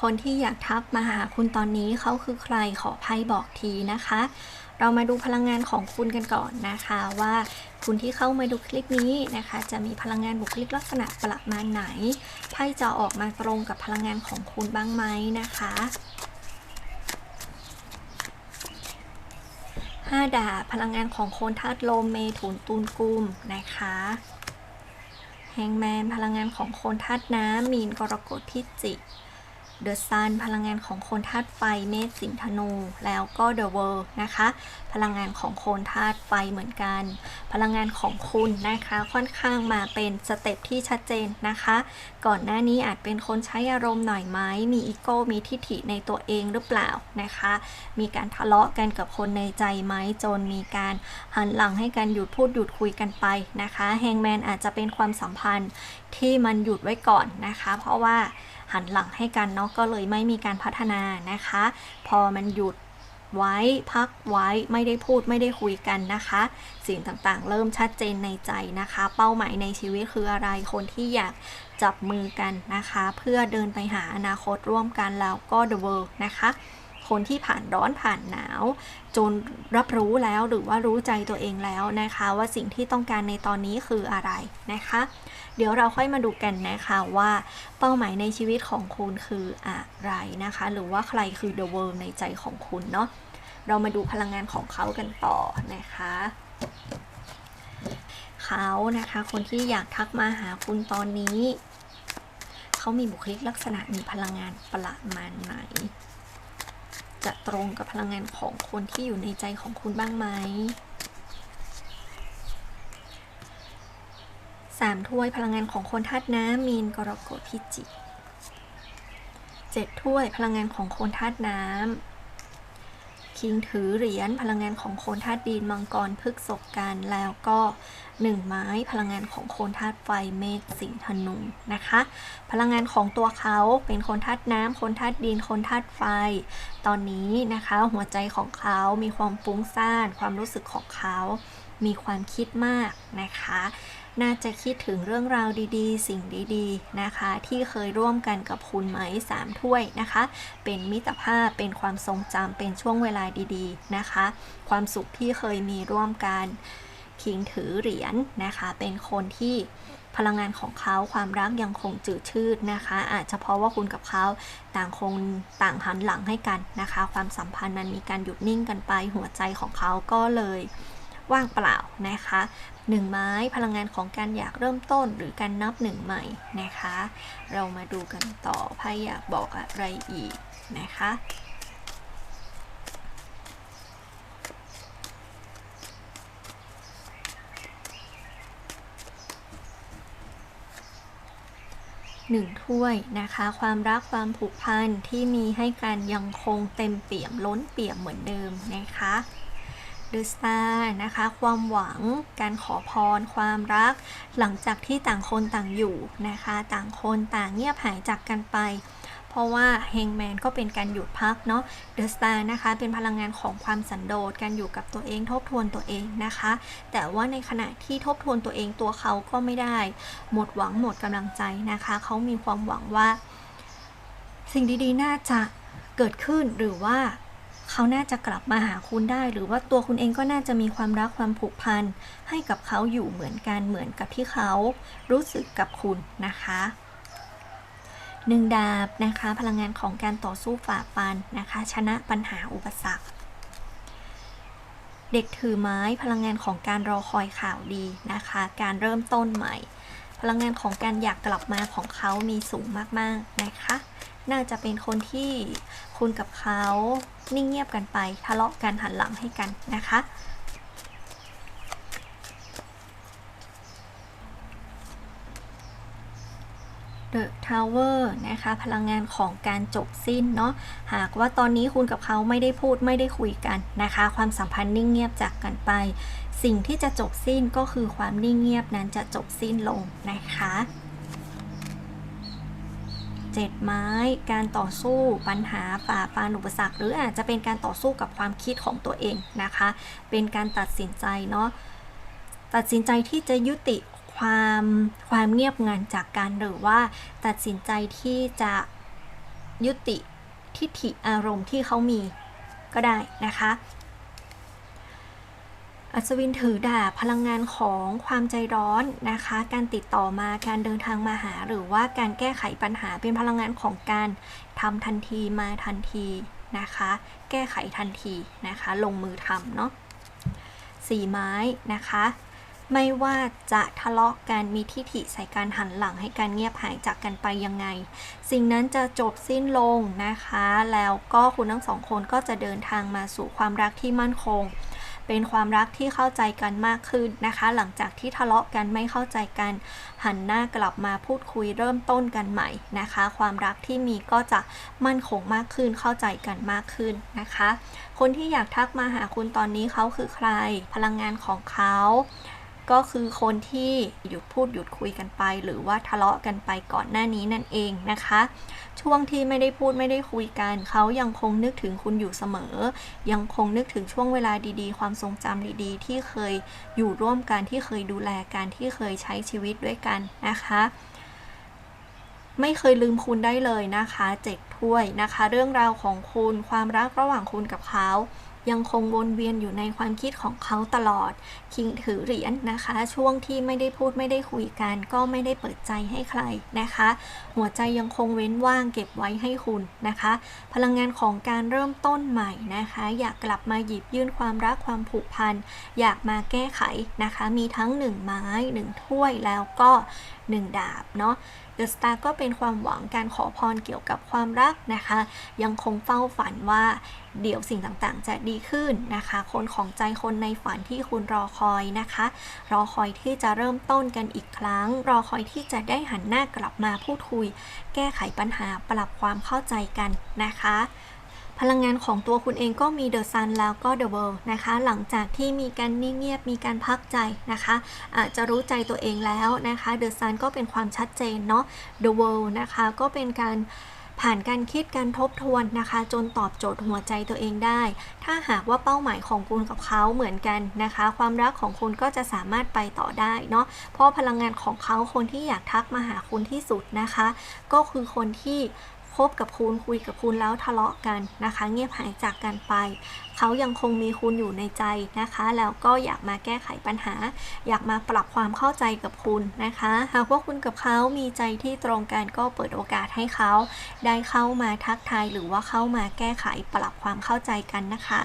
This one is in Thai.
คนที่อยากทักมาหาคุณตอนนี้เขาคือใครขอไพ่บอกทีนะคะ เรามาดูพลังงานของคุณกันก่อนนะคะว่าคุณที่เข้ามาดูคลิปนี้นะคะ จะมีพลังงานบุคลิกลักษณะประมาณไหนไพ่จะออกมาตรงกับพลังงานของคุณบ้างไหมนะคะห้าดาบพลังงานของโคนธาตุลมเมถุนตูนกุมนะคะแฮงแมนพลังงานของโคนธาตุน้ำมีนกรกฎพิจิก เดอะซันพลังงานของคนธาตุไฟเมษสิงธนู แล้วก็เดอะเวิร์นะคะ พลังงานของคนธาตุไฟเหมือนกัน พลังงานของคุณนะคะค่อนข้างมาเป็นสเต็ปที่ชัดเจนนะคะ ก่อนหน้านี้อาจเป็นคนใช้อารมณ์หน่อยไหมมีอีโก้มีทิฐิในตัวเองหรือเปล่านะคะ มีการทะเลาะกันกับคนในใจไหมจนมีการหันหลังให้กันหยุดพูดหยุดคุยกันไปนะคะแฮงแมนอาจจะเป็นความสัมพันธ์ที่มันหยุดไว้ก่อนนะคะ เพราะว่า หันหลังให้กันเนาะก็เลยไม่มีการพัฒนานะคะ พอมันหยุดไว้พักไว้ไม่ได้พูดไม่ได้คุยกันนะคะ สิ่งต่างๆ เริ่มชัดเจนในใจนะคะ เป้าหมายในชีวิตคืออะไรคนที่อยากจับมือกันนะคะ เพื่อเดินไปหาอนาคตร่วมกันแล้วก็ the world นะคะ คนที่ผ่านร้อนผ่านหนาว จนรับรู้แล้วหรือว่ารู้ใจตัวเองแล้วนะคะ ว่าสิ่งที่ต้องการในตอนนี้คืออะไรนะคะ เดี๋ยวเราค่อยมาดูกันนะคะว่าเป้าหมายในชีวิตของคุณคืออะไรนะคะ หรือว่าใครคือ the world ในใจของคุณเนาะเรามาดูพลังงานของเขากันต่อนะคะเขานะคะ คนที่อยากทักมาหาคุณตอนนี้ เขามีบุคลิกลักษณะมีพลังงานประมาณไหน จะตรงกับพลังงานของคนที่อยู่ในใจของคุณบ้างไหมสามถ้วยพลังงานของคนธาตุน้ำมีนกรกฎพิจิกเจ็ดถ้วยพลังงานของคนธาตุน้ำคิงถือเหรียญพลังงานของคนธาตุดินมังกรพฤกษกกันแล้วก็ หนึ่งไม้พลังงานของโคนธาตุไฟเมษสิงธนูนะคะ พลังงานของตัวเขาเป็นคนธาตุน้ำคนธาตุดินคนธาตุไฟ ตอนนี้นะคะหัวใจของเขามีความฟุ้งซ่าน ความรู้สึกของเขา มีความคิดมากนะคะน่าจะคิดถึงเรื่องราวดีๆ สิ่งดีๆนะคะ ที่เคยร่วมกันกับคุณไหมสามถ้วยนะคะ เป็นมิตรภาพเป็นความทรงจำเป็นช่วงเวลาดีๆนะคะ ความสุขที่เคยมีร่วมกัน คิงถือเหรียญนะคะ เป็นคนที่พลังงานของเขาความรักยังคงจืดชืดนะคะ อาจจะเพราะว่าคุณกับเขาต่างคงต่างหันหลังให้กันนะคะ ความสัมพันธ์มันมีการหยุดนิ่งกันไปหัวใจของเขาก็เลยว่างเปล่านะคะหนึ่งไม้พลังงานของการอยากเริ่มต้นหรือการนับหนึ่งใหม่นะคะ เรามาดูกันต่อไพ่อยากบอกอะไรอีกนะคะ หนึ่งถ้วยนะคะ ความรักความผูกพันที่มีให้กันยังคงเต็มเปี่ยมล้นเปี่ยมเหมือนเดิมนะคะเดอะสตาร์นะคะ ความหวังการขอพร ความรัก หลังจากที่ต่างคนต่างอยู่นะคะ ต่างคนต่างเงียบหายจากกันไป เพราะว่าเฮงแมนก็เป็นการหยุดพักเนาะเดอะสตาร์นะคะเป็นพลังงานของความสันโดษการอยู่กับตัวเองทบทวนตัวเองนะคะ แต่ว่าในขณะที่ทบทวนตัวเองตัวเขาก็ไม่ได้ หมดหวังหมดกำลังใจนะคะ เขามีความหวังว่า สิ่งดีๆ น่าจะเกิดขึ้นหรือว่าเขาน่าจะกลับมาหาคุณได้ หรือว่าตัวคุณเองก็น่าจะมีความรักความผูกพันให้กับเขาอยู่เหมือนกันเหมือนกับที่เขารู้สึกกับคุณนะคะ หนึ่งดาบนะคะ พลังงานของการต่อสู้ฝ่าฟันนะคะ ชนะปัญหาอุปสรรค เด็กถือไม้พลังงานของการรอคอยข่าวดีนะคะ การเริ่มต้นใหม่ พลังงานของการอยากกลับมาของเขามีสูงมากๆนะคะ น่าจะเป็นคนที่คุณกับเขานิ่งเงียบกันไปทะเลาะกันหันหลังให้กันนะคะ The Tower นะคะ พลังงานของการจบสิ้นเนาะหากว่าตอนนี้คุณกับเขาไม่ได้พูดไม่ได้คุยกันนะคะ ความสัมพันธ์นิ่งเงียบจากกันไป สิ่งที่จะจบสิ้นก็คือความนิ่งเงียบนั้นจะจบสิ้นลงนะคะเจ็ดไม้ การต่อสู้ปัญหาฝ่าฟันอุปสรรค หรืออาจจะเป็นการต่อสู้กับความคิดของตัวเองนะคะ เป็นการตัดสินใจเนาะตัดสินใจที่จะยุติ ความความเงียบงันจากการหรือว่าตัดสินใจที่จะยุติทิฏฐิอารมณ์ที่เขามีก็ได้นะคะ อัศวินถือดาบพลังงานของความใจร้อนนะคะ การติดต่อมาการเดินทางมาหา หรือว่าการแก้ไขปัญหาเป็นพลังงานของการทำทันทีมาทันทีนะคะ แก้ไขทันทีนะคะ ลงมือทำเนาะสีไม้นะคะ ไม่ว่าจะทะเลาะกันมีทิฐิใส่การหันหลังให้การเงียบหายจากกันไปยังไง สิ่งนั้นจะจบสิ้นลงนะคะ แล้วก็คุณทั้งสองคนก็จะเดินทางมาสู่ความรักที่มั่นคง เป็นความรักที่เข้าใจกันมากขึ้นนะคะ หลังจากที่ทะเลาะกันไม่เข้าใจกัน หันหน้ากลับมาพูดคุยเริ่มต้นกันใหม่นะคะ ความรักที่มีก็จะมั่นคงมากขึ้นเข้าใจกันมากขึ้นนะคะ คนที่อยากทักมาหาคุณตอนนี้เขาคือใคร พลังงานของเขา ก็คือคนที่หยุดพูดหยุดคุยกันไป หรือว่าทะเลาะกันไปก่อนหน้านี้นั่นเองนะคะ ช่วงที่ไม่ได้พูดไม่ได้คุยกัน เขายังคงนึกถึงคุณอยู่เสมอ ยังคงนึกถึงช่วงเวลาดีๆ ความทรงจำดีๆ ที่เคยอยู่ร่วมกันที่เคยดูแลกันที่เคยใช้ชีวิตด้วยกันนะคะไม่เคยลืมคุณได้เลยนะคะเจ็ดถ้วยนะคะ เรื่องราวของคุณความรักระหว่างคุณกับเขา ยังคงวนเวียนอยู่ในความคิดของเขาตลอด คิงถือเหรียญนะคะ ช่วงที่ไม่ได้พูดไม่ได้คุยกัน ก็ไม่ได้เปิดใจให้ใครนะคะ หัวใจยังคงเว้นว่างเก็บไว้ให้คุณนะคะ พลังงานของการเริ่มต้นใหม่นะคะ อยากกลับมาหยิบยื่นความรักความผูกพัน อยากมาแก้ไขนะคะ มีทั้งหนึ่งไม้หนึ่งถ้วยแล้วก็ หนึ่งดาบเนาะเดอะสตาร์ก็เป็นความหวังการขอพรเกี่ยวกับความรักนะคะ ยังคงเฝ้าฝันว่าเดี๋ยวสิ่งต่างๆ จะดีขึ้นนะคะ คนของใจคนในฝันที่คุณรอคอยนะคะ รอคอยที่จะเริ่มต้นกันอีกครั้ง รอคอยที่จะได้หันหน้ากลับมาพูดคุย แก้ไขปัญหาปรับความเข้าใจกันนะคะ พลังงานของตัวคุณเองก็มีเดอะซันแล้วก็เดอะเวิลด์นะคะ หลังจากที่มีการนิ่งเงียบมีการพักใจนะคะอาจจะรู้ใจตัวเองแล้วนะคะเดอะซันก็เป็นความชัดเจนเนาะเดอะเวิลด์นะคะก็เป็นการผ่านการคิดการทบทวนนะคะ จนตอบโจทย์หัวใจตัวเองได้ ถ้าหากว่าเป้าหมายของคุณกับเขาเหมือนกันนะคะ ความรักของคุณก็จะสามารถไปต่อได้เนาะเพราะพลังงานของเขาคนที่อยากทักมาหาคุณที่สุดนะคะ ก็คือคนที่ คบกับคุณคุยกับคุณแล้วทะเลาะกันนะคะ เงียบหายจากกันไป เขายังคงมีคุณอยู่ในใจนะคะ แล้วก็อยากมาแก้ไขปัญหา อยากมาปรับความเข้าใจกับคุณนะคะ หากว่าคุณกับเขามีใจที่ตรงกันก็เปิดโอกาสให้เขา ได้เข้ามาทักทายหรือว่าเข้ามาแก้ไขปรับความเข้าใจกันนะคะ